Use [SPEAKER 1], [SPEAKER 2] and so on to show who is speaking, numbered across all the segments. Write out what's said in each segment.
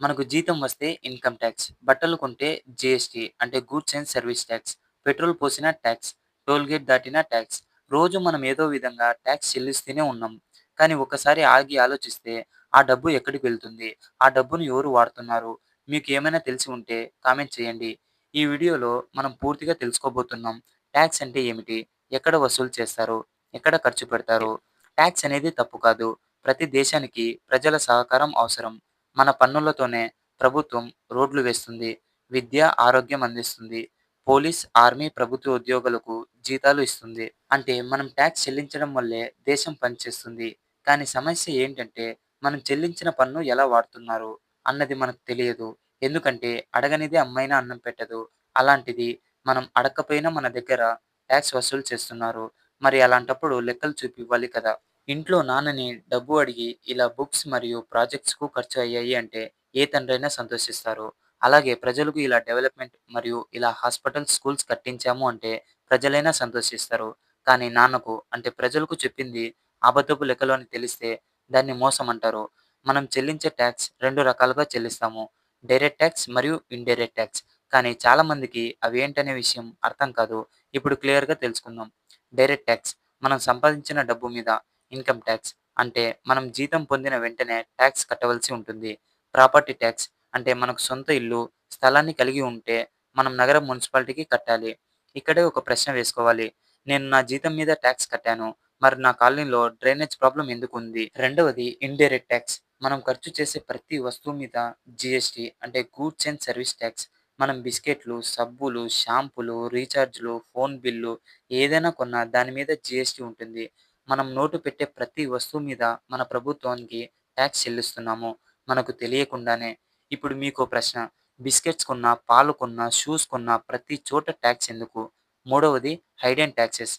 [SPEAKER 1] మనకు జీతం వస్తే ఇన్కమ్ ట్యాక్స్ బట్టలు కొంటే జిఎస్టీ అంటే goods and service tax petrol పోసిన ట్యాక్స్ టోల్ గేట్ దాటిన ట్యాక్స్. రోజు మనం ఏదో విధంగా ట్యాక్స్ చెల్లిస్తూనే ఉన్నాం. కానీ ఒకసారి ఆగి ఆలోచిస్తే ఆ డబ్బు ఎక్కడికి వెళ్తుంది? ఆ డబ్బును ఎవరు వాడుతున్నారు? మీకు ఏమైనా తెలిసి ఉంటే కామెంట్ చేయండి. ఈ వీడియోలో మనం పూర్తిగా తెలుసుకోబోతున్నాం. ట్యాక్స్ అంటే ఏమిటి? ఎక్కడ వసూలు చేస్తారు? ఎక్కడ ఖర్చు పెడతారు? ట్యాక్స్ అనేది తప్పు కాదు. ప్రతి దేశానికి ప్రజల సహకారం అవసరం. మన పన్నులతోనే ప్రభుత్వం రోడ్లు వేస్తుంది విద్య ఆరోగ్యం అందిస్తుంది పోలీస్ ఆర్మీ ప్రభుత్వ ఉద్యోగులకు జీతాలు ఇస్తుంది. అంటే మనం ట్యాక్స్ చెల్లించడం వల్లే దేశం పనిచేస్తుంది. కానీ సమస్య ఏంటంటే మనం చెల్లించిన పన్ను ఎలా వాడుతున్నారు అన్నది మనకు తెలియదు. ఎందుకంటే అడగనిది అమ్మైనా అన్నం పెట్టదు. అలాంటిది మనం అడగకపోయినా మన దగ్గర ట్యాక్స్ వసూలు చేస్తున్నారు. మరి అలాంటప్పుడు లెక్కలు చూపివ్వాలి కదా. ఇంట్లో నాన్నని డబ్బు అడిగి ఇలా బుక్స్ మరియు ప్రాజెక్ట్స్కు ఖర్చు అయ్యాయి అంటే ఏ తండ్రైనా సంతోషిస్తారు. అలాగే ప్రజలకు ఇలా డెవలప్మెంట్ మరియు ఇలా హాస్పిటల్ స్కూల్స్ కట్టించాము అంటే ప్రజలైనా సంతోషిస్తారు. కానీ నాన్నకు అంటే ప్రజలకు చెప్పింది అబద్ధపు లెక్కలు అని తెలిస్తే దాన్ని మోసం అంటారు మనం చెల్లించే ట్యాక్స్ రెండు రకాలుగా చెల్లిస్తాము. డైరెక్ట్ ట్యాక్స్ మరియు ఇండైరెక్ట్ ట్యాక్స్. కానీ చాలా మందికి అవి ఏంటనే విషయం అర్థం కాదు. ఇప్పుడు క్లియర్గా తెలుసుకుందాం. Direct tax. మనం సంపాదించిన డబ్బు మీద ఇన్కమ్ ట్యాక్స్. అంటే మనం జీతం పొందిన వెంటనే ట్యాక్స్ కట్టవలసి ఉంటుంది. ప్రాపర్టీ ట్యాక్స్ అంటే మనకు సొంత ఇల్లు స్థలాన్ని కలిగి ఉంటే మనం నగర మున్సిపాలిటీకి కట్టాలి. ఇక్కడే ఒక ప్రశ్న వేసుకోవాలి. నేను నా జీతం మీద ట్యాక్స్ కట్టాను. మరి నా కాలనీలో డ్రైనేజ్ ప్రాబ్లం ఎందుకు ఉంది? రెండవది ఇండైరెక్ట్ ట్యాక్స్. మనం ఖర్చు చేసే ప్రతి వస్తువు మీద జిఎస్టి అంటే గూడ్స్ అండ్ సర్వీస్ ట్యాక్స్ మనం బిస్కెట్లు సబ్బులు షాంపులు రీఛార్జ్లు ఫోన్ బిల్లు ఏదైనా కొన్నా దాని మీద జిఎస్టి ఉంటుంది. మనం నోటు పెట్టే ప్రతి వస్తువు మీద మన ప్రభుత్వానికి ట్యాక్స్ చెల్లిస్తున్నాము. మనకు తెలియకుండానే ఇప్పుడు మీకు ప్రశ్న. బిస్కెట్స్ కొన్నా పాలు కొన్నా షూస్ కొన్నా ప్రతి చోట ట్యాక్స్ ఎందుకు? మూడవది హైడెన్ ట్యాక్సెస్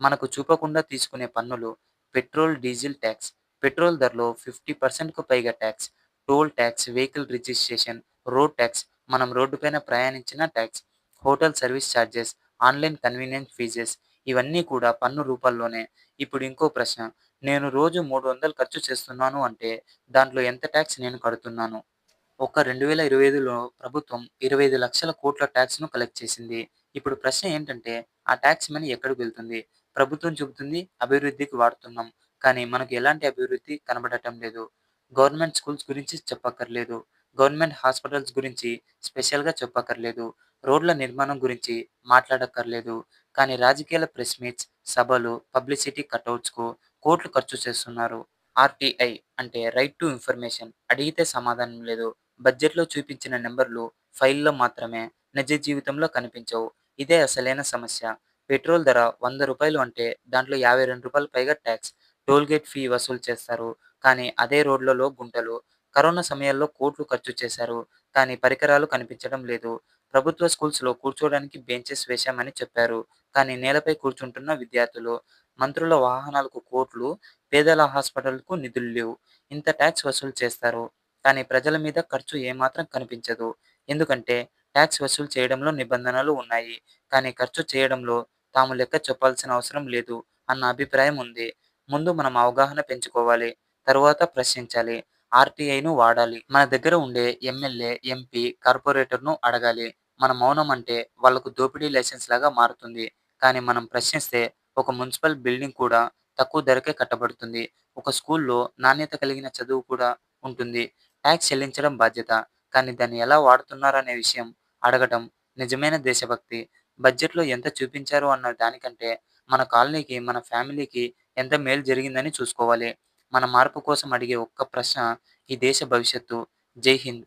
[SPEAKER 1] మనకు చూపకుండా తీసుకునే పన్నులు పెట్రోల్ డీజిల్ ట్యాక్స్ పెట్రోల్ ధరలో ఫిఫ్టీ పర్సెంట్కు పైగా tax toll tax vehicle registration road tax మనం రోడ్డుపైన ప్రయాణించిన tax hotel service charges online convenience fees ఇవన్నీ కూడా పన్ను రూపాల్లోనే ఇప్పుడు ఇంకో ప్రశ్న నేను రోజు మూడు వందలు ఖర్చు చేస్తున్నాను అంటే దాంట్లో ఎంత ట్యాక్స్ నేను కడుతున్నాను? ఒక రెండు వేల ఇరవై ఐదులో ప్రభుత్వం ఇరవై ఐదు లక్షల కోట్ల ట్యాక్స్ను కలెక్ట్ చేసింది. ఇప్పుడు ప్రశ్న ఏంటంటే ఆ ట్యాక్స్ మనీ ఎక్కడికి వెళ్తుంది? ప్రభుత్వం చెబుతుంది అభివృద్ధికి వాడుతున్నాం. కానీ మనకు ఎలాంటి అభివృద్ధి కనబడటం లేదు. గవర్నమెంట్ స్కూల్స్ గురించి చెప్పక్కర్లేదు. గవర్నమెంట్ హాస్పిటల్స్ గురించి స్పెషల్గా చెప్పక్కర్లేదు. రోడ్ల నిర్మాణం గురించి మాట్లాడక్కర్లేదు. కానీ రాజకీయాల ప్రెస్ మీట్స్ సభలు పబ్లిసిటీ కటౌట్స్కు కోట్లు ఖర్చు చేస్తున్నారు. ఆర్టీఐ అంటే రైట్ టు ఇన్ఫర్మేషన్. అడిగితే సమాధానం లేదు. బడ్జెట్లో చూపించిన నెంబర్లు ఫైల్లో మాత్రమే నిజ జీవితంలో కనిపించవు. ఇదే అసలైన సమస్య. పెట్రోల్ ధర వంద రూపాయలు అంటే దాంట్లో యాభై రెండు రూపాయలు పైగా ట్యాక్స్. టోల్ గేట్ ఫీ వసూలు చేస్తారు. కానీ అదే రోడ్లలో గుంటలు కరోనా సమయాల్లో కోట్లు ఖర్చు చేశారు. కానీ పరికరాలు కనిపించడం లేదు. ప్రభుత్వ స్కూల్స్లో కూర్చోవడానికి బెంచెస్ వేశామని చెప్పారు. కానీ నేలపై కూర్చుంటున్న విద్యార్థులు మంత్రుల వాహనాలకు కోట్లు పేదల హాస్పిటల్కు నిధులు లేవు. ఇంత ట్యాక్స్ వసూలు చేస్తారు. కానీ ప్రజల మీద ఖర్చు ఏమాత్రం కనిపించదు. ఎందుకంటే ట్యాక్స్ వసూలు చేయడంలో నిబంధనలు ఉన్నాయి. కానీ ఖర్చు చేయడంలో తాము లెక్క చెప్పాల్సిన అవసరం లేదు అన్న అభిప్రాయం ఉంది. ముందు మనం అవగాహన పెంచుకోవాలి. తరువాత ప్రశ్నించాలి. ఆర్టీఐను వాడాలి. మన దగ్గర ఉండే ఎమ్మెల్యే ఎంపీ కార్పొరేటర్ను అడగాలి. మన మౌనం అంటే వాళ్ళకు దోపిడీ లైసెన్స్ లాగా మారుతుంది. కానీ మనం ప్రశ్నిస్తే ఒక మున్సిపల్ బిల్డింగ్ కూడా తక్కువ ధరకే కట్టబడుతుంది. ఒక స్కూల్లో నాణ్యత కలిగిన చదువు కూడా ఉంటుంది. ట్యాక్స్ చెల్లించడం బాధ్యత. కానీ దాన్ని ఎలా వాడుతున్నారనే విషయం అడగటం నిజమైన దేశభక్తి. బడ్జెట్లో ఎంత చూపించారు అన్న దానికంటే మన కాలనీకి మన ఫ్యామిలీకి ఎంత మేలు జరిగిందని చూసుకోవాలి. మన మార్పు కోసం అడిగే ఒక్క ప్రశ్న ఈ దేశ భవిష్యత్తు. జై హింద్.